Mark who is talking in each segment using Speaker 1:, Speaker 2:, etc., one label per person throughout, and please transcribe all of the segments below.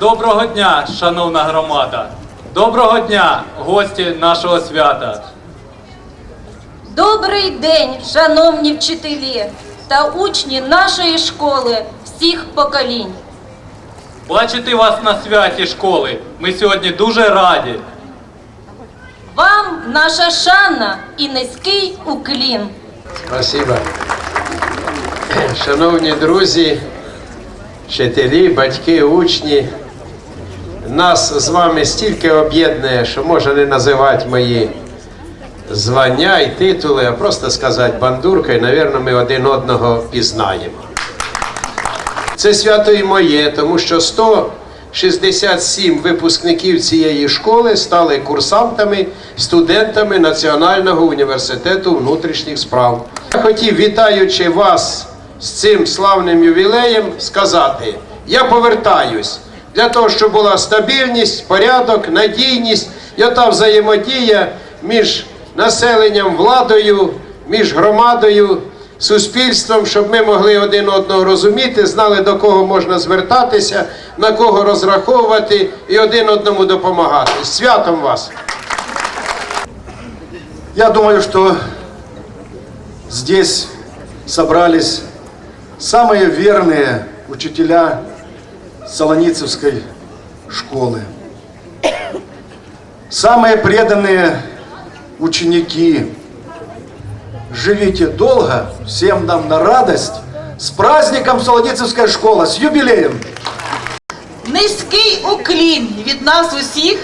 Speaker 1: Доброго дня, шановна громада! Доброго дня, гості нашого свята!
Speaker 2: Добрий день, шановні вчителі та учні нашої школи всіх поколінь.
Speaker 1: Бачити вас на святі школи. Ми сьогодні дуже раді.
Speaker 2: Вам наша шана і низький уклін.
Speaker 3: Спасибо. Шановні друзі, вчителі, батьки, учні. Нас з вами стільки об'єднує, що можна не називати мої звання і титули, а просто сказати бандурка, і, мабуть, ми один одного пізнаємо. Це свято і моє, тому що 167 випускників цієї школи стали курсантами, студентами Національного університету внутрішніх справ. Я хотів, вітаючи вас з цим славним ювілеєм, сказати: я повертаюсь для того, щоб була стабільність, порядок, надійність і ота взаємодія між населенням, владою, між громадою суспільством, щоб ми могли один одного розуміти, знали до кого можна звертатися, на кого розраховувати і один одному допомагати. З Святом вас!
Speaker 4: Я думаю, что здесь собрались самые верные учителя Солоницевской школы. Самые преданные ученики. Живите долго, всем нам на радость. С праздником Солоницевская школа, с юбилеем!
Speaker 5: Низький уклін від нас усіх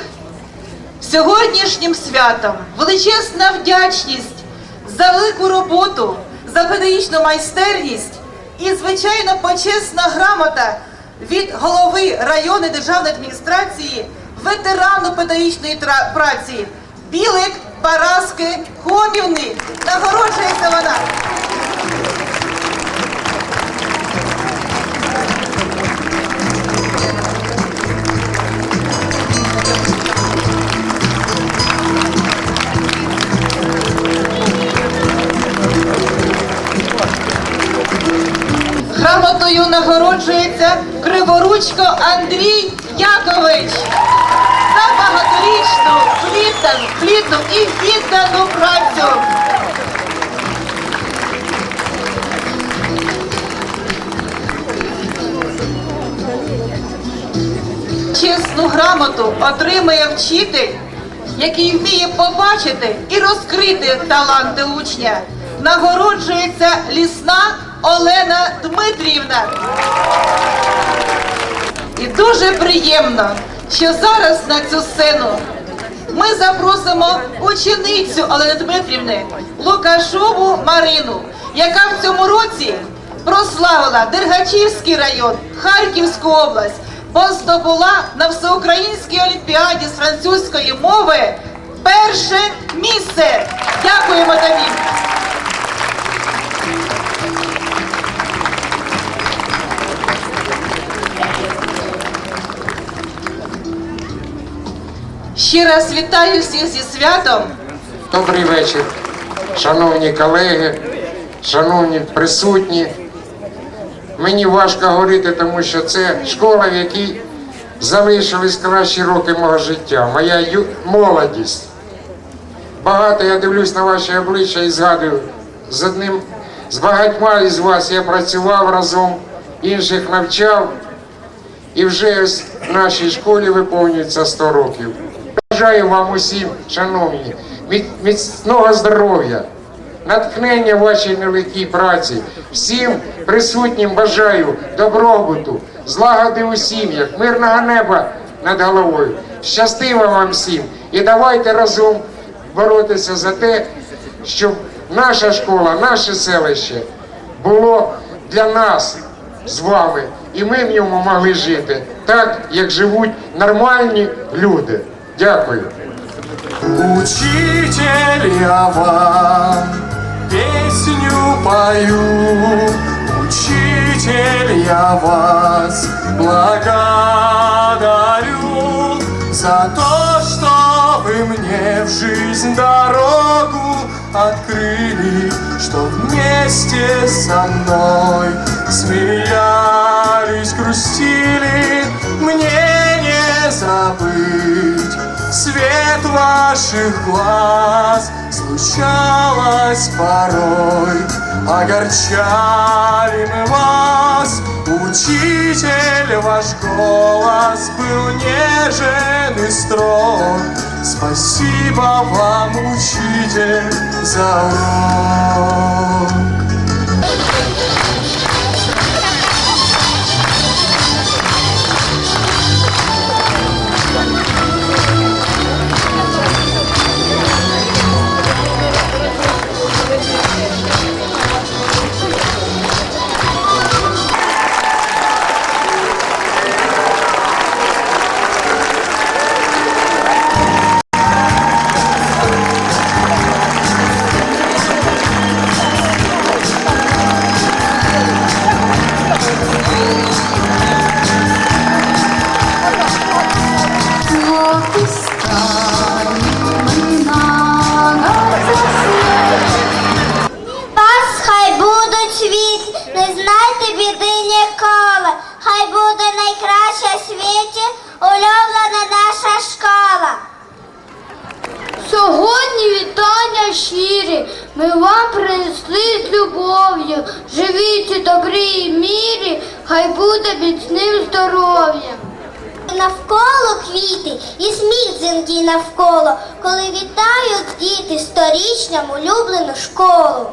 Speaker 5: сьогоднішнім святом, величезна вдячність за велику роботу, за педагогічну майстерність і, звичайно, почесна грамота від голови районної державної адміністрації, ветерану педагогічної праці Білик Параски Хомівни. Нагороджується вона. Якович за багаторічну плітну і віддану працю. Чесну грамоту отримує вчитель, який вміє побачити і розкрити таланти учня. Нагороджується лісна Олена Дмитрівна. І дуже приємно, що зараз на цю сцену ми запросимо ученицю Олени Дмитрівни Лукашову Марину, яка в цьому році прославила Дергачівський район, Харківську область, бо здобула на всеукраїнській олімпіаді з французької мови перше місце. Дякуємо тобі. Ще раз вітаю всіх зі святом.
Speaker 6: Добрий вечір, шановні колеги, шановні присутні. Мені важко говорити, тому що це школа, в якій залишились кращі роки мого життя, моя ю... молодість. Багато я дивлюсь на ваші обличчя і згадую, з одним, з багатьма із вас я працював разом, інших навчав, і вже в нашій школі виповнюється 100 років. Бажаю вам усім, шановні, міцного здоров'я, натхнення вашій нелегкій праці. Всім присутнім бажаю добробуту, злагоди у сім'ях, мирного неба над головою. Щастиво вам всім і давайте разом боротися за те, щоб наша школа, наше селище було для нас з вами, і ми в ньому могли жити так, як живуть нормальні люди. Дякую.
Speaker 7: Учитель, я вам песню пою. Учитель, я вас благодарю за то, что вы мне в жизнь дорогу открыли, что вместе со мной смеялись, грустили, ваших глаз случалось порой, огорчали мы вас. Учитель, ваш голос был нежен и строг. Спасибо вам, учитель, за урок.
Speaker 8: Улюблена наша школа. Сьогодні вітання щирі, ми вам принесли з любов'ю. Живіть у добрій мірі, хай буде міцним здоров'ям. Навколо квіти і сміх дзвінкий навколо, коли вітають діти сторічням улюблену школу.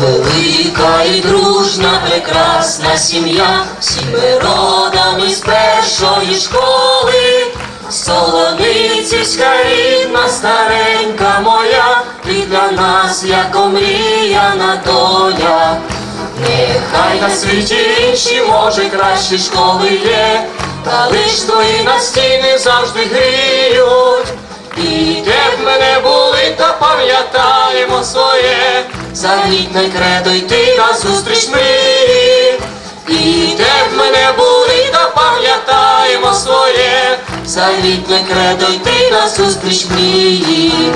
Speaker 9: Велика і дружна, прекрасна сім'я, всіми родами з першої школи. Солоницівська рідна, старенька моя, ти для нас, як омріяна доля. Нехай на світі інші, може, кращі школи є, та лиш твої на стіни завжди гріють. І де б ми не були, та пам'ятаємо своє, завітне кредо йти на зустріч мрії. І де б ми не були, та пам'ятаємо своє, завітне кредо йти на зустріч мрії.